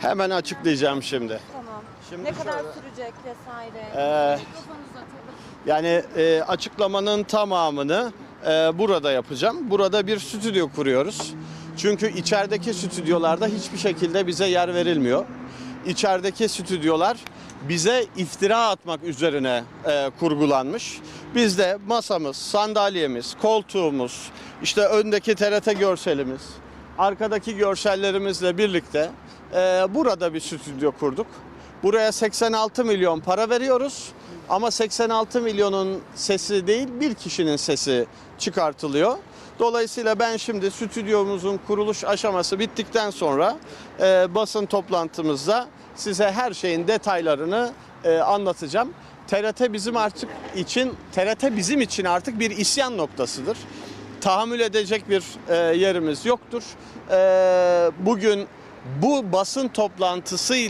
Hemen açıklayacağım şimdi. Tamam. Şimdi ne kadar şöyle. sürecek vesaire? Ee. Yani e, açıklamanın tamamını e, burada yapacağım. Burada bir stüdyo kuruyoruz. Çünkü içerideki stüdyolarda hiçbir şekilde bize yer verilmiyor. İçerideki stüdyolar bize iftira atmak üzerine e, kurgulanmış. Biz de masamız, sandalyemiz, koltuğumuz, işte öndeki TRT görselimiz, arkadaki görsellerimizle birlikte e, burada bir stüdyo kurduk. Buraya 86 milyon para veriyoruz. Ama 86 milyonun sesi değil bir kişinin sesi çıkartılıyor. Dolayısıyla ben şimdi stüdyomuzun kuruluş aşaması bittikten sonra e, basın toplantımızda size her şeyin detaylarını e, anlatacağım. TRT bizim artık için TRT bizim için artık bir isyan noktasıdır. Tahammül edecek bir e, yerimiz yoktur. E, bugün bu basın toplantısı